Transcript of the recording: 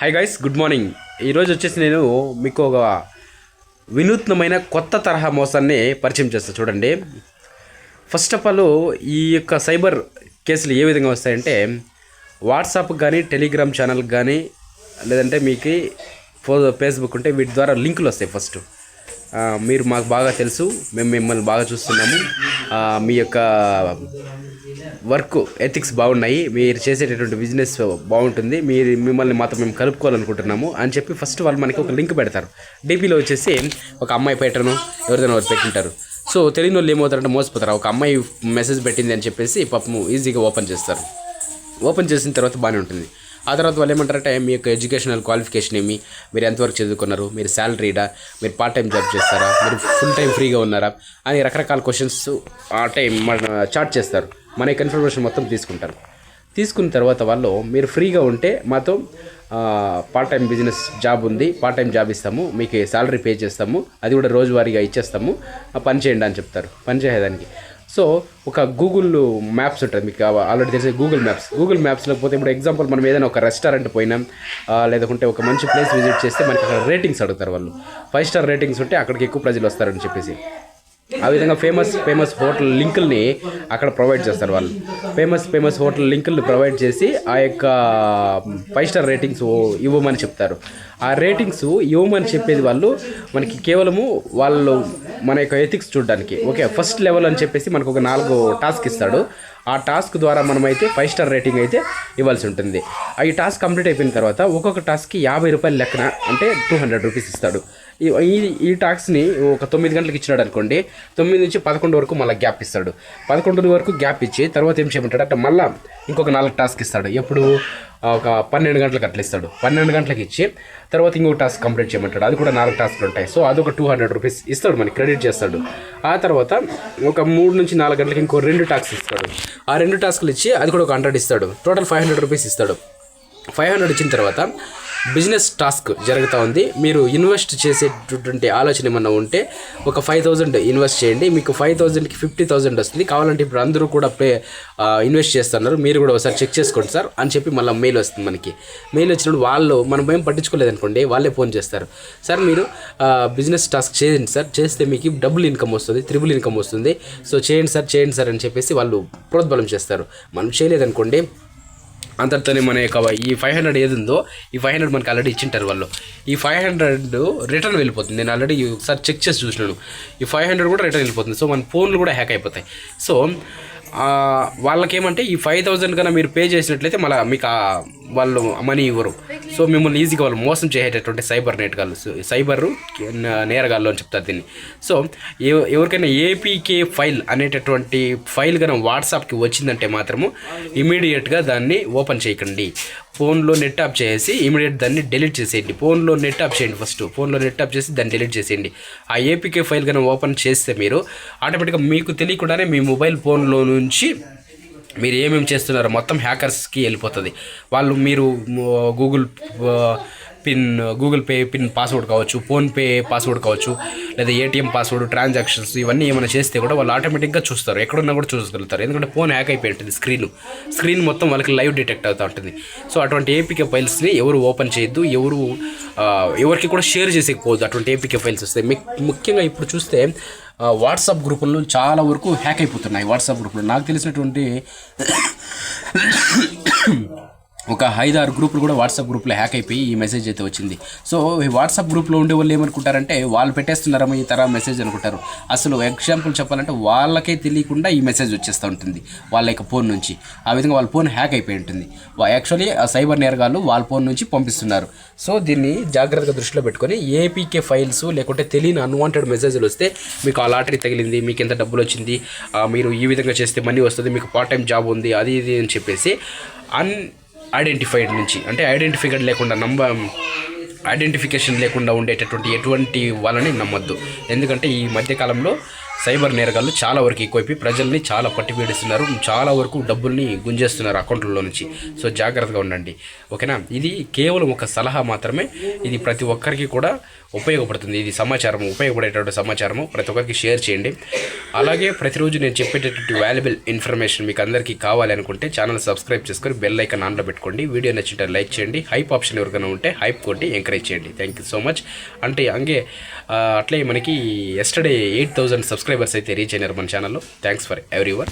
Hi guys good morning ఈరోజు వచ్చేసి నేను మీకు ఒక వినూత్నమైన కొత్త తరహా మోసాన్ని పరిచయం చేస్తాను చూడండి. ఫస్ట్ ఆఫ్ ఆల్ ఈ యొక్క సైబర్ కేసులు ఏ విధంగా వస్తాయంటే వాట్సాప్ కానీ టెలిగ్రామ్ ఛానల్ కానీ లేదంటే మీకు ఫో ఫేస్బుక్ ఉంటే వీటి ద్వారా లింకులు వస్తాయి ఫస్ట్ మీరు మాకు బాగా తెలుసు. మేము మిమ్మల్ని బాగా చూస్తున్నాము. మీ యొక్క వర్క్ ఎథిక్స్ బాగున్నాయి. మీరు చేసేటటువంటి బిజినెస్ బాగుంటుంది. మీరు మిమ్మల్ని మాత్రం మేము కలుపుకోవాలనుకుంటున్నాము అని చెప్పి ఫస్ట్ వాళ్ళు మనకి ఒక లింక్ పెడతారు. డీపీలో వచ్చేసి ఒక అమ్మాయి పెట్టను ఎవరిదైనా ఒకరు పెట్టింటారు. సో తెలియని వాళ్ళు ఏమవుతారంటే మోసపోతారు. ఒక అమ్మాయి మెసేజ్ పెట్టింది అని చెప్పేసి పాపము ఈజీగా ఓపెన్ చేస్తారు. ఓపెన్ చేసిన తర్వాత బాగానే ఉంటుంది. ఆ తర్వాత వాళ్ళు ఏమంటారంటే మీ యొక్క ఎడ్యుకేషనల్ క్వాలిఫికేషన్ ఏమి? మీరు ఎంతవరకు చదువుకున్నారు? మీరు శాలరీడా మీరు పార్ట్ టైం జాబ్ చేస్తారా? మీరు ఫుల్ టైం ఫ్రీగా ఉన్నారా? అని రకరకాల క్వశ్చన్స్ ఆ టైం మన చార్ట్ చేస్తారు. మన కన్ఫర్మేషన్ మొత్తం తీసుకుంటారు. తీసుకున్న తర్వాత వాళ్ళు మీరు ఫ్రీగా ఉంటే మాతో పార్ట్ టైం బిజినెస్ జాబ్ ఉంది పార్ట్ టైం జాబ్ ఇస్తాము మీకు శాలరీ పే చేస్తాము అది కూడా రోజువారీగా ఇచ్చేస్తాము పని చేయండి అని చెప్తారు. పని చేయడానికి. సో ఒక గూగుల్ మ్యాప్స్ ఉంటుంది మీకు ఆల్రెడీ తెలిసే గూగుల్ మ్యాప్స్ గూగుల్ మ్యాప్స్లో పోతే ఇప్పుడు ఎగ్జాంపుల్ మనం ఏదైనా ఒక రెస్టారెంట్ పోయినాం లేదంటే ఒక మంచి ప్లేస్ విజిట్ చేస్తే మనకి అక్కడ రేటింగ్స్ అడుగుతారు వాళ్ళు. ఫైవ్ స్టార్ రేటింగ్స్ ఉంటే అక్కడికి ఎక్కువ ప్రజలు వస్తారని చెప్పేసి. ఆ విధంగా ఫేమస్ ఫేమస్ హోటల్ లింకుల్ని అక్కడ ప్రొవైడ్ చేస్తారు వాళ్ళు. ఫేమస్ ఫేమస్ హోటల్ లింకుల్ని ప్రొవైడ్ చేసి ఆ యొక్క ఫైవ్ స్టార్ రేటింగ్స్ ఇవ్వమని చెప్తారు. ఆ ఆ రేటింగ్స్ ఇవ్వమని చెప్పేది వాళ్ళు? మనకి కేవలము వాళ్ళు మన యొక్క ఎథిక్స్ చూడడానికి. ఓకే ఫస్ట్ లెవెల్ అని చెప్పేసి మనకు ఒక నాలుగు టాస్క్ ఇస్తాడు. ఆ టాస్క్ ద్వారా మనమైతే ఫైవ్ స్టార్ రేటింగ్ అయితే ఇవ్వాల్సి ఉంటుంది. ఆ ఈ టాస్క్ కంప్లీట్ అయిపోయిన తర్వాత ఒక్కొక్క టాస్క్కి యాభై రూపాయల లెక్కన అంటే టూ హండ్రెడ్ రూపీస్ ఇస్తాడు. ఈ ఈ- టాస్క్ని ఒక తొమ్మిది గంటలకు ఇచ్చినాడు అనుకోండి తొమ్మిది నుంచి పదకొండు వరకు మళ్ళీ గ్యాప్ ఇస్తాడు. పదకొండు వరకు గ్యాప్ ఇచ్చి తర్వాత ఏం చేయమంటాడు అంటే మళ్ళీ ఇంకొక నాలుగు టాస్క్ ఇస్తాడు. ఎప్పుడు? ఒక పన్నెండు గంటలకు అట్లా ఇస్తాడు పన్నెండు గంటలకు ఇచ్చి తర్వాత ఇంకో టాస్క్ కంప్లీట్ చేయమంటాడు. అది కూడా నాలుగు టాస్క్లు ఉంటాయి. సో అదొక టూ హండ్రెడ్ రూపీస్ ఇస్తాడు మనకి క్రెడిట్ చేస్తాడు. ఆ తర్వాత ఒక మూడు నుంచి నాలుగు గంటలకు ఇంకో రెండు టాస్క్ ఇస్తాడు. ఆ రెండు టాస్క్లు ఇచ్చి అది కూడా ఒక హండ్రెడ్ ఇస్తాడు. టోటల్ ఫైవ్ హండ్రెడ్ రూపీస్ ఇస్తాడు. ఫైవ్ హండ్రెడ్ ఇచ్చిన తర్వాత బిజినెస్ టాస్క్ జరుగుతూ ఉంది. మీరు ఇన్వెస్ట్ చేసేటటువంటి ఆలోచన ఏమన్నా ఉంటే ఒక ఫైవ్ థౌజండ్ ఇన్వెస్ట్ చేయండి. మీకు ఫైవ్ థౌజండ్కి ఫిఫ్టీ థౌజండ్ వస్తుంది. కావాలంటే ఇప్పుడు అందరూ కూడా పే ఇన్వెస్ట్ చేస్తున్నారు. మీరు కూడా ఒకసారి చెక్ చేసుకోండి సార్ అని చెప్పి మళ్ళీ మెయిల్ వస్తుంది మనకి. మెయిల్ వచ్చినప్పుడు వాళ్ళు మనం ఏం పట్టించుకోలేదు అనుకోండి వాళ్ళే ఫోన్ చేస్తారు. సార్ మీరు బిజినెస్ టాస్క్ చేయండి సార్. చేస్తే మీకు డబుల్ ఇన్కమ్ వస్తుంది త్రిబుల్ ఇన్కమ్ వస్తుంది. సో చేయండి సార్ చేయండి సార్ అని చెప్పేసి వాళ్ళు ప్రోద్బలం చేస్తారు. మనం చేయలేదనుకోండి అంతటితోనే మన యొక్క ఈ ఫైవ్ హండ్రెడ్ ఏది ఉందో ఈ ఫైవ్ హండ్రెడ్ మనకి ఆల్రెడీ ఇచ్చింటారు వాళ్ళు. ఈ ఫైవ్ హండ్రెడ్ రిటర్న్ వెళ్ళిపోతుంది. నేను ఆల్రెడీ ఒకసారి చెక్ చేసి చూసినాను. ఈ ఫైవ్ హండ్రెడ్ కూడా రిటర్న్ వెళ్ళిపోతుంది. సో మన ఫోన్లు కూడా హ్యాక్ అయిపోతాయి. సో వాళ్ళకేమంటే ఈ ఫైవ్ థౌజండ్ కన్నా మీరు పే చేసినట్లయితే మళ్ళీ మీకు వాళ్ళు మనీ ఇవ్వరు. సో మిమ్మల్ని ఈజీగా వాళ్ళు మోసం చేసేటటువంటి సైబర్ నేటగాళ్ళు సైబర్ నేరగాళ్ళు అని చెప్తారు దీన్ని. సో ఎవరికైనా ఏపీకే ఫైల్ అనేటటువంటి ఫైల్ కనుక వాట్సాప్కి వచ్చిందంటే మాత్రము ఇమీడియట్గా దాన్ని ఓపెన్ చేయకండి. ఫోన్లో నెట్ ఆఫ్ చేసి ఇమీడియట్ దాన్ని డిలీట్ చేసేయండి. ఫోన్లో నెట్ ఆఫ్ చేయండి ఫస్ట్. ఫోన్లో నెట్ ఆఫ్ చేసి దాన్ని డిలీట్ చేసేయండి. ఆ ఏపీకే ఫైల్ కనుక ఓపెన్ చేస్తే మీరు ఆటోమేటిక్గా మీకు తెలియకుండానే మీ మొబైల్ ఫోన్లో నుంచి మీరు ఏమేమి చేస్తున్నారో మొత్తం హ్యాకర్స్కి వెళ్ళిపోతుంది. వాళ్ళు మీరు Google pin Google Pay pin password కావచ్చు ఫోన్పే పాస్వర్డ్ కావచ్చు లేదా ఏటీఎం పాస్వర్డ్ ట్రాన్సాక్షన్స్ ఇవన్నీ ఏమైనా చేస్తే కూడా వాళ్ళు ఆటోమేటిక్గా చూస్తారు. ఎక్కడున్నా కూడా చూసగలుగుతారు ఎందుకంటే ఫోన్ హ్యాక్ అయిపోయి ఉంటుంది స్క్రీన్. స్క్రీన్ మొత్తం వాళ్ళకి లైవ్ డిటెక్ట్ అవుతూ ఉంటుంది. సో అటువంటి ఏపీకే ఫైల్స్ని ఎవరు ఓపెన్ చేయొద్దు. ఎవరు ఎవరికి కూడా షేర్ చేసేకపోవద్దు అటువంటి ఏపీకే ఫైల్స్ వస్తాయి ముఖ్యంగా ఇప్పుడు చూస్తే వాట్సాప్ గ్రూపుల్లో చాలా వరకు హ్యాక్ అయిపోతున్నాయి. వాట్సాప్ గ్రూపులు. నాకు తెలిసినటువంటి ఒక ఐదారు గ్రూపులు కూడా వాట్సాప్ గ్రూప్లో హ్యాక్ అయిపోయి ఈ మెసేజ్ అయితే వచ్చింది. సో ఈ వాట్సాప్ గ్రూప్లో ఉండే వాళ్ళు ఏమనుకుంటారంటే వాళ్ళు పెట్టేస్తున్నారమ్మ ఈ తర మెసేజ్ అనుకుంటారు. అసలు ఎగ్జాంపుల్ చెప్పాలంటే వాళ్ళకే తెలియకుండా ఈ మెసేజ్ వచ్చేస్తూ ఉంటుంది వాళ్ళ యొక్క ఫోన్ నుంచి. ఆ విధంగా వాళ్ళ ఫోన్ హ్యాక్ అయిపోయి ఉంటుంది. యాక్చువల్లీ సైబర్ నేరగాళ్ళు వాళ్ళ ఫోన్ నుంచి పంపిస్తున్నారు. సో దీన్ని జాగ్రత్తగా దృష్టిలో పెట్టుకొని ఏపీకే ఫైల్స్ లేకుంటే తెలియని అన్వాంటెడ్ మెసేజ్లు వస్తే మీకు ఆ లాటరీ తగిలింది మీకు ఎంత డబ్బులు వచ్చింది మీరు ఈ విధంగా చేస్తే మనీ వస్తుంది మీకు పార్ట్ టైం జాబ్ ఉంది అది ఇది అని చెప్పేసి అన్ ఐడెంటిఫైడ్ నుంచి అంటే ఐడెంటిఫైడ్ లేకుండా నంబ ఐడెంటిఫికేషన్ లేకుండా ఉండేటటువంటి ఎటువంటి వాళ్ళని నమ్మొద్దు. ఎందుకంటే ఈ మధ్యకాలంలో సైబర్ నేరగాళ్ళు చాలా వరకు ఎక్కువైపోయి ప్రజల్ని చాలా పట్టిపీడిస్తున్నారు చాలా వరకు డబ్బుల్ని గుంజేస్తున్నారు అకౌంట్లలో నుంచి. సో జాగ్రత్తగా ఉండండి. ఓకేనా? ఇది కేవలం ఒక సలహా మాత్రమే. ఇది ప్రతి ఒక్కరికి కూడా ఉపయోగపడుతుంది. ఇది సమాచారం ఉపయోగపడేటటువంటి సమాచారము. ప్రతి ఒక్కరికి షేర్ చేయండి. అలాగే ప్రతిరోజు నేను చెప్పేటటువంటి వాల్యుబుల్ ఇన్ఫర్మేషన్ మీకు అందరికీ కావాలి అనుకుంటే ఛానల్ సబ్స్క్రైబ్ చేసుకొని బెల్ ఐకన్ ఆన్లో పెట్టుకోండి. వీడియో నచ్చింటే లైక్ చేయండి. హైప్ ఆప్షన్ ఎవరికైనా ఉంటే హైప్ కొట్టి ఎంకరేజ్ చేయండి. Thank you so much. అంటే అంగే అట్లే మనకి ఎస్టర్డే ఎయిట్ థౌజండ్ సబ్స్క్రైబర్స్ అయితే రీచ్ అయినారు మన ఛానల్లో. Thanks for every one